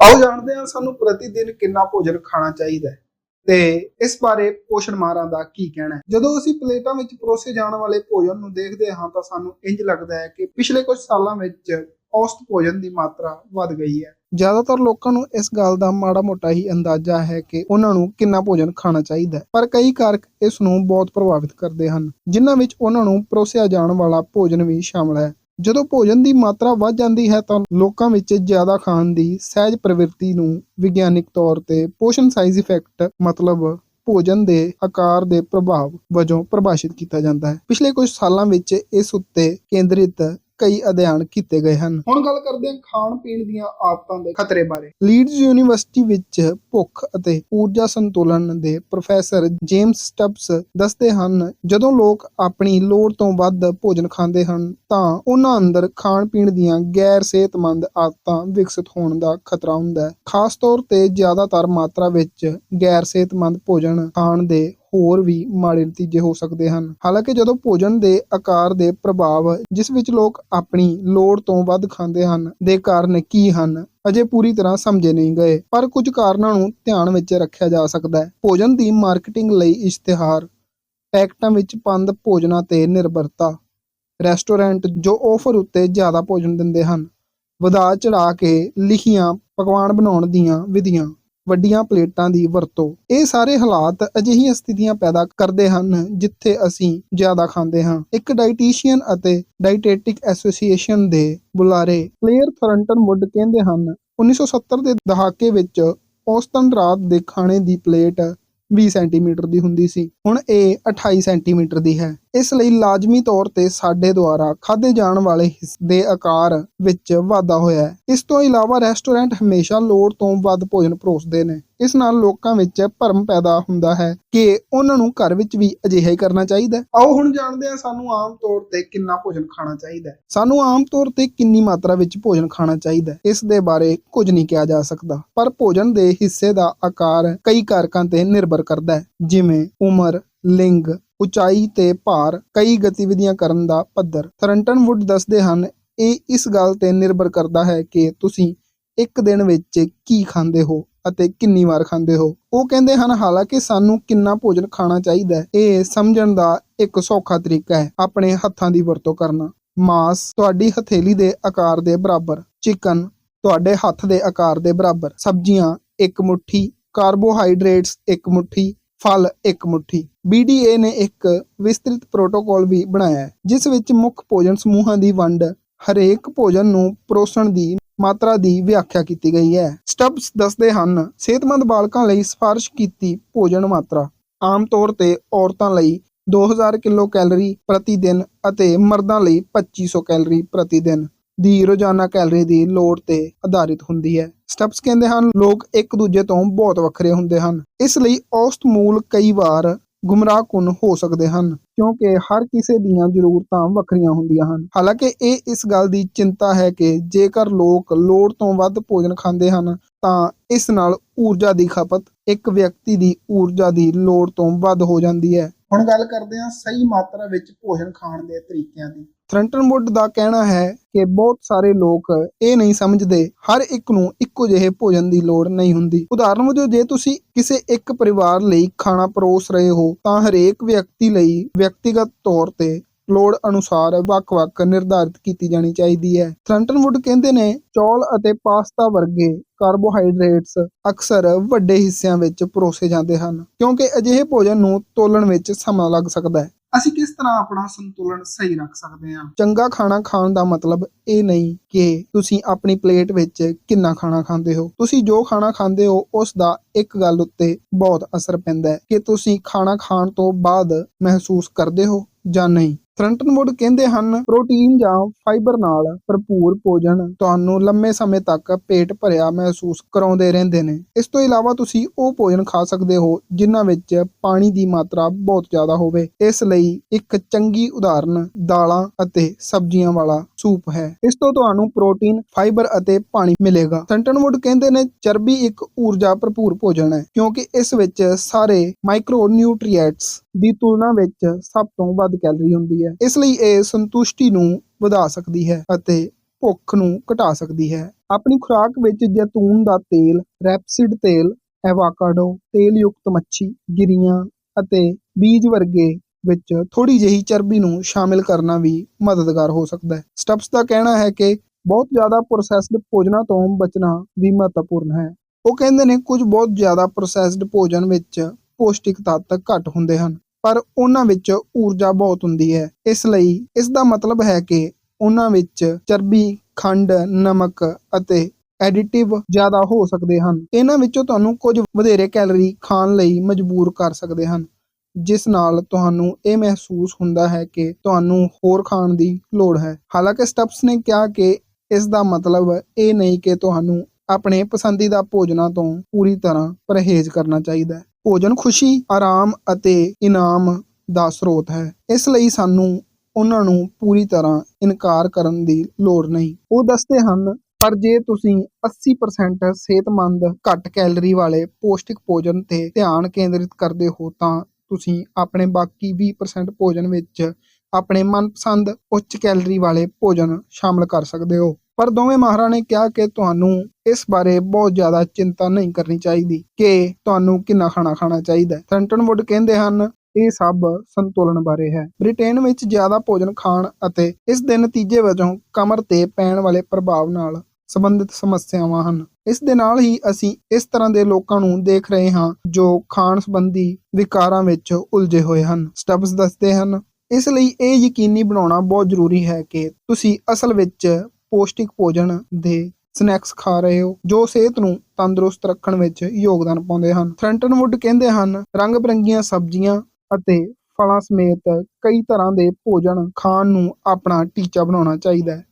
ਆਓ ਜਾਣਦੇ ਹਾਂ ਸਾਨੂੰ ਪ੍ਰਤੀ ਦਿਨ ਕਿੰਨਾ ਭੋਜਨ ਖਾਣਾ ਚਾਹੀਦਾ ਹੈ। ਤੇ ਇਸ ਬਾਰੇ ਪੋਸ਼ਣ ਮਾਹਰਾਂ ਦਾ ਕੀ ਕਹਿਣਾ ਹੈ। ਜਦੋਂ ਅਸੀਂ ਪਲੇਟਾਂ ਵਿੱਚ ਪਰੋਸੇ ਜਾਣ ਵਾਲੇ ਭੋਜਨ ਨੂੰ ਦੇਖਦੇ ਹਾਂ ਤਾਂ ਸਾਨੂੰ ਇੰਜ ਲੱਗਦਾ ਹੈ ਕਿ ਪਿਛਲੇ ਕੁਝ ਸਾਲਾਂ ਵਿੱਚ ਔਸਤ ਭੋਜਨ ਦੀ ਮਾਤਰਾ ਵੱਧ ਗਈ ਹੈ। ਜ਼ਿਆਦਾਤਰ ਲੋਕਾਂ ਨੂੰ ਇਸ ਗੱਲ ਦਾ ਮਾੜਾ ਮੋਟਾ ਹੀ ਅੰਦਾਜ਼ਾ ਹੈ ਕਿ ਉਹਨਾਂ ਨੂੰ ਕਿੰਨਾ ਭੋਜਨ ਖਾਣਾ ਚਾਹੀਦਾ ਹੈ। ਪਰ ਕਈ ਕਾਰਕ ਇਸ ਨੂੰ ਬਹੁਤ ਪ੍ਰਭਾਵਿਤ ਕਰਦੇ ਹਨ ਜਿਨ੍ਹਾਂ ਵਿੱਚ ਉਹਨਾਂ ਨੂੰ ਪਰੋਸਿਆ ਜਾਣ ਵਾਲਾ ਭੋਜਨ ਵੀ ਸ਼ਾਮਲ ਹੈ। ਜਦੋਂ ਭੋਜਨ ਦੀ ਮਾਤਰਾ ਵੱਧ ਜਾਂਦੀ ਹੈ ਤਾਂ ਲੋਕਾਂ ਵਿੱਚ ਜ਼ਿਆਦਾ ਖਾਣ ਦੀ ਸਹਿਜ ਪ੍ਰਵਿਰਤੀ ਨੂੰ ਵਿਗਿਆਨਿਕ ਤੌਰ ਤੇ ਪੋਸ਼ਣ ਸਾਈਜ਼ ਇਫੈਕਟ ਮਤਲਬ ਭੋਜਨ ਦੇ ਆਕਾਰ ਦੇ ਪ੍ਰਭਾਵ ਵਜੋਂ ਪਰਿਭਾਸ਼ਿਤ ਕੀਤਾ ਜਾਂਦਾ ਹੈ। ਪਿਛਲੇ ਕੁਝ ਸਾਲਾਂ ਵਿੱਚ ਇਸ ਉੱਤੇ ਕੇਂਦਰਿਤ ਕਈ ਅਧਿਐਨ ਕੀਤੇ ਗਏ ਹਨ। ਹੁਣ ਗੱਲ ਕਰਦੇ ਹਾਂ ਖਾਣ ਪੀਣ ਦੀਆਂ ਆਦਤਾਂ ਦੇ ਖਤਰੇ ਬਾਰੇ। ਲੀਡਜ਼ ਯੂਨੀਵਰਸਿਟੀ ਵਿੱਚ ਭੁੱਖ ਅਤੇ ਊਰਜਾ ਸੰਤੁਲਨ ਦੇ ਪ੍ਰੋਫੈਸਰ ਜੇਮਸ ਸਟੱਬਸ ਦੱਸਦੇ ਹਨ ਜਦੋਂ ਲੋਕ ਆਪਣੀ ਲੋੜ ਤੋਂ ਵੱਧ ਭੋਜਨ ਖਾਂਦੇ ਹਨ ਤਾਂ ਉਹਨਾਂ ਅੰਦਰ ਖਾਣ ਪੀਣ ਦੀਆਂ ਗੈਰ ਸਿਹਤਮੰਦ ਆਦਤਾਂ ਵਿਕਸਿਤ ਹੋਣ ਦਾ ਖਤਰਾ ਹੁੰਦਾ ਹੈ। ਖਾਸ ਤੌਰ ਤੇ ਜ਼ਿਆਦਾਤਰ ਮਾਤਰਾ ਵਿੱਚ ਗੈਰ ਸਿਹਤਮੰਦ ਭੋਜਨ ਖਾਣ ਦੇ ਹੋਰ ਵੀ ਮਾੜੇ ਨਤੀਜੇ ਹੋ ਸਕਦੇ ਹਨ। ਹਾਲਾਂਕਿ ਜਦੋਂ ਭੋਜਨ ਦੇ ਆਕਾਰ ਦੇ ਪ੍ਰਭਾਵ, ਜਿਸ ਵਿੱਚ ਲੋਕ ਆਪਣੀ ਲੋੜ ਤੋਂ ਵੱਧ ਖਾਂਦੇ ਹਨ, ਦੇ ਕਾਰਨ ਕੀ ਹਨ, ਅਜੇ ਪੂਰੀ ਤਰ੍ਹਾਂ ਸਮਝੇ ਨਹੀਂ ਗਏ। ਪਰ ਕੁਝ ਕਾਰਨਾਂ ਨੂੰ ਧਿਆਨ ਵਿੱਚ ਰੱਖਿਆ ਜਾ ਸਕਦਾ ਹੈ। ਭੋਜਨ ਦੀ ਮਾਰਕੀਟਿੰਗ ਲਈ ਇਸ਼ਤਿਹਾਰ, ਪੈਕਟਾਂ ਵਿੱਚ ਪੰਦ ਭੋਜਨਾਂ ਤੇ ਨਿਰਭਰਤਾ। ਰੈਸਟੋਰੈਂਟ ਜੋ ਆਫਰ ਉੱਤੇ ਜ਼ਿਆਦਾ ਭੋਜਨ ਦਿੰਦੇ ਹਨ ਵਧਾ ਚੜਾ ਕੇ ਲਿਖੀਆਂ, ਪਕਵਾਨ ਬਣਾਉਣ ਦੀਆਂ ਵਿਧੀਆਂ। ਵੱਡੀਆਂ ਪਲੇਟਾਂ ਦੀ ਵਰਤੋਂ। ਇਹ ਸਾਰੇ ਹਾਲਾਤ ਅਜਿਹੀਆਂ ਸਥਿਤੀਆਂ ਪੈਦਾ ਕਰਦੇ ਹਨ ਜਿੱਥੇ ਅਸੀਂ ਜ਼ਿਆਦਾ ਖਾਂਦੇ ਹਾਂ। ਇੱਕ ਡਾਈਟੀਸ਼ੀਅਨ ਅਤੇ ਡਾਈਟੈਟਿਕ ਐਸੋਸੀਏਸ਼ਨ ਦੇ ਬੁਲਾਰੇ ਕਲੇਅਰ ਥਰੰਟਨ ਮੁੱਢ ਕਹਿੰਦੇ ਹਨ 1970 ਦੇ ਦਹਾਕੇ ਵਿੱਚ ਔਸਤਨ ਰਾਤ ਦੇ ਖਾਣੇ ਦੀ ਪਲੇਟ 20 ਸੈਂਟੀਮੀਟਰ ਦੀ ਹੁੰਦੀ ਸੀ। ਹੁਣ ਇਹ 28 ਸੈਂਟੀਮੀਟਰ ਦੀ ਹੈ। ਇਸ ਲਈ ਲਾਜ਼ਮੀ ਤੌਰ ਤੇ ਸਾਡੇ ਦੁਆਰਾ ਖਾਦੇ ਜਾਣ ਵਾਲੇ ਹਿੱਸੇ ਦੇ ਆਕਾਰ ਵਿੱਚ ਵਾਧਾ ਹੋਇਆ ਹੈ। ਇਸ ਤੋਂ ਇਲਾਵਾ ਰੈਸਟੋਰੈਂਟ ਹਮੇਸ਼ਾ ਲੋੜ ਤੋਂ ਵੱਧ ਭੋਜਨ ਪਰੋਸਦੇ ਨੇ। ਇਸ ਨਾਲ ਲੋਕਾਂ ਵਿੱਚ ਭਰਮ ਪੈਦਾ ਹੁੰਦਾ ਹੈ ਕਿ ਉਹਨਾਂ ਨੂੰ ਘਰ ਵਿੱਚ ਵੀ ਅਜਿਹਾ ਹੀ ਕਰਨਾ ਚਾਹੀਦਾ ਆਓ ਹੁਣ ਜਾਣਦੇ ਹਾਂ ਸਾਨੂੰ ਆਮ ਤੌਰ ਤੇ ਕਿੰਨਾ ਭੋਜਨ ਖਾਣਾ ਚਾਹੀਦਾ ਹੈ। ਸਾਨੂੰ ਆਮ ਤੌਰ ਤੇ ਕਿੰਨੀ ਮਾਤਰਾ ਵਿੱਚ ਭੋਜਨ ਖਾਣਾ ਚਾਹੀਦਾ ਹੈ, ਇਸ ਦੇ ਬਾਰੇ ਕੁਝ ਨਹੀਂ ਕਿਹਾ ਜਾ ਸਕਦਾ। ਪਰ ਭੋਜਨ ਦੇ ਹਿੱਸੇ ਦਾ ਆਕਾਰ ਕਈ ਕਾਰਕਾਂ ਤੇ ਨਿਰਭਰ ਕਰਦਾ ਹੈ, ਜਿਵੇਂ ਉਮਰ, ਲਿੰਗ, ਉਚਾਈ ਤੇ ਭਾਰ, ਕਈ ਗਤੀਵਿਧੀਆਂ ਕਰਨ ਦਾ ਪੱਧਰ। ਥਰੰਟਨ ਵੁੱਡ ਦੱਸਦੇ ਹਨ, ਇਹ ਇਸ ਗੱਲ ਤੇ ਨਿਰਭਰ ਕਰਦਾ ਹੈ ਕਿ ਤੁਸੀਂ ਇੱਕ ਦਿਨ ਵਿੱਚ ਕੀ ਖਾਂਦੇ ਹੋ। ਅਤੇ ਕਿੰਨੀ ਵਾਰ ਖਾਂਦੇ ਹੋ? ਉਹ ਕਹਿੰਦੇ ਹਨ, ਹਾਲਾਂਕਿ ਸਾਨੂੰ ਕਿੰਨਾ ਭੋਜਨ ਖਾਣਾ ਚਾਹੀਦਾ ਹੈ, ਇਹ ਸਮਝਣ ਦਾ ਇੱਕ ਸੌਖਾ ਤਰੀਕਾ ਹੈ, ਆਪਣੇ ਹੱਥਾਂ ਦੀ ਵਰਤੋਂ ਕਰਨਾ। ਮਾਸ ਤੁਹਾਡੀ ਹਥੇਲੀ ਦੇ ਆਕਾਰ ਦੇ ਬਰਾਬਰ, ਚਿਕਨ ਤੁਹਾਡੇ ਹੱਥ ਦੇ ਆਕਾਰ ਦੇ ਬਰਾਬਰ, ਸਬਜ਼ੀਆਂ ਇੱਕ ਮੁਠੀ, ਕਾਰਬੋਹਾਈਡਰੇਟਸ ਇੱਕ ਮੁਠੀ, ਫਲ ਇੱਕ ਮੁਠੀ। BDA ਨੇ ਇੱਕ ਵਿਸਤ੍ਰਿਤ ਪ੍ਰੋਟੋਕੋਲ ਵੀ ਬਣਾਇਆ ਹੈ, ਜਿਸ ਵਿੱਚ ਮੁੱਖ ਭੋਜਨ ਸਮੂਹਾਂ ਦੀ ਵੰਡ ਹਰੇਕ ਭੋਜਨ ਨੂੰ ਪਰੋਸਣ ਦੀ ਮਾਤਰਾ ਦੀ ਵਿਆਖਿਆ ਕੀਤੀ ਗਈ ਹੈ। ਸਟੱਬਸ ਦੱਸਦੇ ਹਨ, ਸਿਹਤਮੰਦ ਬਾਲਕਾਂ ਲਈ ਸਿਫਾਰਿਸ਼ ਕੀਤੀ ਭੋਜਨ ਮਾਤਰਾ। ਆਮ ਤੌਰ ਤੇ ਔਰਤਾਂ ਲਈ 2000 ਕਿਲੋ ਕੈਲਰੀ ਪ੍ਰਤੀ ਦਿਨ ਅਤੇ ਮਰਦਾਂ ਲਈ 2500 ਕੈਲਰੀ ਪ੍ਰਤੀ ਦਿਨ ਦੀ ਰੋਜ਼ਾਨਾ ਕੈਲਰੀ ਦੀ ਲੋੜ ਤੇ ਆਧਾਰਿਤ ਹੁੰਦੀ ਹੈ। ਸਟੈਪਸ ਕਹਿੰਦੇ ਹਨ, ਲੋਕ ਇੱਕ ਦੂਜੇ ਤੋਂ ਬਹੁਤ ਵੱਖਰੇ ਹੁੰਦੇ ਹਨ। ਇਸ ਲਈ ਔਸਤ ਮੂਲ ਕਈ ਵਾਰ ਗੁੰਮਰਾਹਕੁਨ ਹੋ ਸਕਦੇ ਹਨ, ਕਿਉਂਕਿ ਹਰ ਕਿਸੇ ਦੀਆਂ ਜ਼ਰੂਰਤਾਂ ਵੱਖਰੀਆਂ ਹੁੰਦੀਆਂ ਹਨ। ਹਾਲਾਂਕਿ ਇਹ ਇਸ ਗੱਲ ਦੀ ਚਿੰਤਾ ਹੈ ਕਿ ਜੇਕਰ ਲੋਕ ਲੋੜ ਤੋਂ ਵੱਧ ਭੋਜਨ ਖਾਂਦੇ ਹਨ, ਤਾਂ ਇਸ ਨਾਲ ਊਰਜਾ ਦੀ ਖਪਤ, ਇੱਕ ਵਿਅਕਤੀ ਦੀ ਊਰਜਾ ਦੀ ਲੋੜ ਤੋਂ ਵੱਧ ਹੋ ਜਾਂਦੀ ਹੈ। ਹੁਣ ਗੱਲ ਕਰਦੇ ਹਾਂ ਸਹੀ ਮਾਤਰਾ ਵਿੱਚ ਭੋਜਨ ਖਾਣ ਦੇ ਤਰੀਕਿਆਂ ਦੀ। ਥਰੰਟਨ ਵੁੱਡ ਦਾ ਕਹਿਣਾ ਹੈ ਕਿ ਬਹੁਤ ਸਾਰੇ ਲੋਕ ਇਹ ਨਹੀਂ ਸਮਝਦੇ, ਹਰ ਇੱਕ ਨੂੰ ਇੱਕੋ ਜਿਹੇ ਭੋਜਨ ਦੀ ਲੋੜ ਨਹੀਂ ਹੁੰਦੀ। ਉਦਾਹਰਨ ਵਜੋਂ, ਜੇ ਤੁਸੀਂ ਕਿਸੇ ਇੱਕ ਪਰਿਵਾਰ ਲਈ ਖਾਣਾ ਪਰੋਸ ਰਹੇ ਹੋ, ਤਾਂ ਹਰੇਕ ਵਿਅਕਤੀ ਲਈ ਵਿਅਕਤੀਗਤ ਤੌਰ ਤੇ ਲੋੜ ਅਨੁਸਾਰ ਵੱਖ-ਵੱਖ ਨਿਰਧਾਰਿਤ ਕੀਤੀ ਜਾਣੀ ਚਾਹੀਦੀ ਹੈ। ਥਰੰਟਨ ਵੁੱਡ ਕਹਿੰਦੇ ਨੇ, ਚੌਲ ਅਤੇ ਪਾਸਤਾ ਵਰਗੇ ਕਾਰਬੋਹਾਈਡਰੇਟਸ ਅਕਸਰ ਵੱਡੇ ਹਿੱਸਿਆਂ ਵਿੱਚ ਪਰੋਸੇ ਜਾਂਦੇ ਹਨ, ਕਿਉਂਕਿ ਅਜਿਹੇ ਭੋਜਨ ਨੂੰ ਤੋਲਣ ਵਿੱਚ ਸਮਾਂ ਲੱਗ ਸਕਦਾ ਹੈ। ਅਸੀਂ ਕਿਸ ਤਰ੍ਹਾਂ ਆਪਣਾ ਸੰਤੁਲਨ ਸਹੀ ਰੱਖ ਸਕਦੇ ਹਾਂ? ਚੰਗਾ ਖਾਣਾ ਖਾਣ ਦਾ ਮਤਲਬ ਇਹ ਨਹੀਂ ਕਿ ਤੁਸੀਂ ਆਪਣੀ ਪਲੇਟ ਵਿੱਚ ਕਿੰਨਾ ਖਾਣਾ ਖਾਂਦੇ ਹੋ। ਤੁਸੀਂ ਜੋ ਖਾਣਾ ਖਾਂਦੇ ਹੋ, ਉਸ ਦਾ ਇੱਕ ਗੱਲ ਉੱਤੇ ਬਹੁਤ ਅਸਰ ਪੈਂਦਾ ਹੈ ਕਿ ਤੁਸੀਂ ਖਾਣਾ ਖਾਣ ਤੋਂ ਬਾਅਦ ਮਹਿਸੂਸ ਕਰਦੇ ਹੋ ਜਾਂ ਨਹੀਂ। ਫਰੰਟਨਵੁੱਡ ਕਹਿੰਦੇ ਹਨ ਪ੍ਰੋਟੀਨ ਜਾਂ ਫਾਈਬਰ ਨਾਲ ਭਰਪੂਰ ਭੋਜਨ। ਤੁਹਾਨੂੰ ਲੰਮੇ ਸਮੇਂ ਤੱਕ ਪੇਟ ਭਰਿਆ ਮਹਿਸੂਸ ਕਰਾਉਂਦੇ ਰਹਿੰਦੇ ਨੇ। ਇਸ ਤੋਂ ਇਲਾਵਾ ਤੁਸੀਂ ਉਹ ਭੋਜਨ ਖਾ ਸਕਦੇ ਹੋ, ਜਿਨ੍ਹਾਂ ਵਿੱਚ ਪਾਣੀ ਦੀ ਮਾਤਰਾ ਬਹੁਤ ਜ਼ਿਆਦਾ ਹੋਵੇ। ਇਸ ਲਈ ਇੱਕ ਚੰਗੀ ਉਦਾਹਰਨ ਦਾਲਾਂ ਅਤੇ ਸਬਜ਼ੀਆਂ ਵਾਲਾ ਸੂਪ ਹੈ। ਇਸ ਤੋਂ ਤੁਹਾਨੂੰ ਪ੍ਰੋਟੀਨ ਫਾਈਬਰ ਅਤੇ ਪਾਣੀ ਮਿਲੇਗਾ। ਫਰੰਟਨਵੁੱਡ ਕਹਿੰਦੇ ਨੇ, ਚਰਬੀ ਇੱਕ ਊਰਜਾ ਭਰਪੂਰ ਭੋਜਨ ਹੈ, ਕਿਉਂਕਿ ਇਸ ਵਿੱਚ ਸਾਰੇ ਮਾਈਕਰੋ ਨਿਊਟ੍ਰੀਐਂਟਸ ਦੀ ਤੁਲਨਾ ਵਿੱਚ ਸਭ ਤੋਂ ਵੱਧ ਕੈਲਰੀ ਹੁੰਦੀ ਹੈ। ਇਸ ਲਈ ਇਹ ਸੰਤੁਸ਼ਟੀ ਨੂੰ ਵਧਾ ਸਕਦੀ ਹੈ ਅਤੇ ਭੁੱਖ ਨੂੰ ਘਟਾ ਸਕਦੀ ਹੈ। ਆਪਣੀ ਖੁਰਾਕ ਵਿੱਚ ਜੈਤੂਨ ਦਾ ਤੇਲ, ਰੈਪਸਿਡ ਤੇਲ, ਐਵਾਕਾਡੋ ਤੇਲ ਯੁਕਤ ਮੱਛੀ, ਗਿਰੀਆਂ ਅਤੇ ਬੀਜ ਵਰਗੇ ਵਿੱਚ ਥੋੜੀ ਜਿਹੀ ਚਰਬੀ ਨੂੰ ਸ਼ਾਮਿਲ ਕਰਨਾ ਵੀ ਮਦਦਗਾਰ ਹੋ ਸਕਦਾ ਹੈ। ਸਟੱਪਸ ਦਾ ਕਹਿਣਾ ਹੈ ਕਿ ਬਹੁਤ ਜ਼ਿਆਦਾ ਪ੍ਰੋਸੈਸਡ ਭੋਜਨਾਂ ਤੋਂ ਬਚਣਾ ਵੀ ਮਹੱਤਵਪੂਰਨ ਹੈ। ਉਹ ਕਹਿੰਦੇ ਨੇ ਕੁਝ ਬਹੁਤ ਜ਼ਿਆਦਾ ਪ੍ਰੋਸੈਸਡ ਭੋਜਨ ਵਿੱਚ ਪੌਸ਼ਟਿਕ ਤੱਤ ਘੱਟ ਹੁੰਦੇ ਹਨ। ਪਰ ਉਹਨਾਂ ਵਿੱਚ ਊਰਜਾ ਬਹੁਤ ਹੁੰਦੀ ਹੈ। ਇਸ ਲਈ ਇਸ ਦਾ ਮਤਲਬ ਹੈ ਕਿ ਉਹਨਾਂ ਵਿੱਚ ਚਰਬੀ, ਖੰਡ, ਨਮਕ ਅਤੇ ਐਡੀਟਿਵ ਜ਼ਿਆਦਾ ਹੋ ਸਕਦੇ ਹਨ। ਇਹਨਾਂ ਵਿੱਚੋਂ ਤੁਹਾਨੂੰ ਕੁਝ ਵਧੇਰੇ ਕੈਲਰੀ ਖਾਣ ਲਈ ਮਜਬੂਰ ਕਰ ਸਕਦੇ ਹਨ, ਜਿਸ ਨਾਲ ਤੁਹਾਨੂੰ ਇਹ ਮਹਿਸੂਸ ਹੁੰਦਾ ਹੈ ਕਿ ਤੁਹਾਨੂੰ ਹੋਰ ਖਾਣ ਦੀ ਲੋੜ ਹੈ। ਹਾਲਾਂਕਿ ਸਟੱਪਸ ਨੇ ਕਿਹਾ ਕਿ ਇਸ ਦਾ ਮਤਲਬ ਇਹ ਨਹੀਂ ਕਿ ਤੁਹਾਨੂੰ ਆਪਣੇ ਪਸੰਦੀਦਾ ਭੋਜਨਾਂ ਤੋਂ ਪੂਰੀ ਤਰ੍ਹਾਂ ਪਰਹੇਜ਼ ਕਰਨਾ ਚਾਹੀਦਾ ਹੈ। ਭੋਜਨ ਖੁਸ਼ੀ, ਆਰਾਮ ਅਤੇ ਇਨਾਮ ਦਾ ਸਰੋਤ ਹੈ। ਇਸ ਲਈ ਸਾਨੂੰ ਉਹਨਾਂ ਨੂੰ ਪੂਰੀ ਤਰ੍ਹਾਂ ਇਨਕਾਰ ਕਰਨ ਦੀ ਲੋੜ ਨਹੀਂ। ਉਹ ਦੱਸਦੇ ਹਨ, ਪਰ ਜੇ ਤੁਸੀਂ 80% ਸਿਹਤਮੰਦ ਘੱਟ ਕੈਲਰੀ ਵਾਲੇ ਪੌਸ਼ਟਿਕ ਭੋਜਨ ਤੇ ਧਿਆਨ ਕੇਂਦਰਿਤ ਕਰਦੇ ਹੋ, ਤਾਂ ਤੁਸੀਂ ਆਪਣੇ ਬਾਕੀ 20% ਭੋਜਨ ਵਿੱਚ ਆਪਣੇ ਮਨਪਸੰਦ ਉੱਚ ਕੈਲਰੀ ਵਾਲੇ ਭੋਜਨ ਸ਼ਾਮਲ ਕਰ ਸਕਦੇ ਹੋ। ਪਰ ਦੋਵੇਂ ਮਾਹਰਾਂ ਨੇ ਕਿਹਾ ਕਿ ਤੁਹਾਨੂੰ ਇਸ ਬਾਰੇ ਬਹੁਤ ਜ਼ਿਆਦਾ ਚਿੰਤਾ ਨਹੀਂ ਕਰਨੀ ਚਾਹੀਦੀ ਕਿ ਤੁਹਾਨੂੰ ਕਿੰਨਾ ਖਾਣਾ ਖਾਣਾ ਚਾਹੀਦਾ ਹੈ। ਥਰੰਟਨ ਕਹਿੰਦੇ ਹਨ, ਇਹ ਸਭ ਸੰਤੁਲਨ ਬਾਰੇ ਹੈ। ਬ੍ਰਿਟੇਨ ਵਿੱਚ ਜ਼ਿਆਦਾ ਭੋਜਨ ਖਾਣ ਅਤੇ ਇਸ ਦੇ ਨਤੀਜੇ ਵਜੋਂ ਕਮਰ ਤੇ ਪੈਣ ਵਾਲੇ ਪ੍ਰਭਾਵ ਨਾਲ ਸੰਬੰਧਿਤ ਸਮੱਸਿਆਵਾਂ ਹਨ। ਇਸ ਦੇ ਨਾਲ ਹੀ ਅਸੀਂ ਇਸ ਤਰ੍ਹਾਂ ਦੇ ਲੋਕਾਂ ਨੂੰ ਦੇਖ ਰਹੇ ਹਾਂ ਜੋ ਖਾਣ ਸੰਬੰਧੀ ਵਿਕਾਰਾਂ ਵਿੱਚ ਉਲਝੇ ਹੋਏ ਹਨ। ਸਟੱਬਸ ਦੱਸਦੇ ਹਨ, ਇਸ ਲਈ ਇਹ ਯਕੀਨੀ ਬਣਾਉਣਾ ਬਹੁਤ ਜ਼ਰੂਰੀ ਹੈ ਕਿ ਤੁਸੀਂ ਅਸਲ ਵਿੱਚ ਪੌਸ਼ਟਿਕ ਭੋਜਨ ਦੇ ਸਨੈਕਸ ਖਾ ਰਹੇ ਹੋ, ਜੋ ਸਿਹਤ ਨੂੰ ਤੰਦਰੁਸਤ ਰੱਖਣ ਵਿੱਚ ਯੋਗਦਾਨ ਪਾਉਂਦੇ ਹਨ। ਥਰੰਟਨ ਵੁੱਡ ਕਹਿੰਦੇ ਹਨ, ਰੰਗ ਬਰੰਗੀਆਂ ਸਬਜ਼ੀਆਂ ਅਤੇ ਫਲਾਂ ਸਮੇਤ ਕਈ ਤਰ੍ਹਾਂ ਦੇ ਭੋਜਨ ਖਾਣ ਨੂੰ ਆਪਣਾ ਟੀਚਾ ਬਣਾਉਣਾ ਚਾਹੀਦਾ ਹੈ।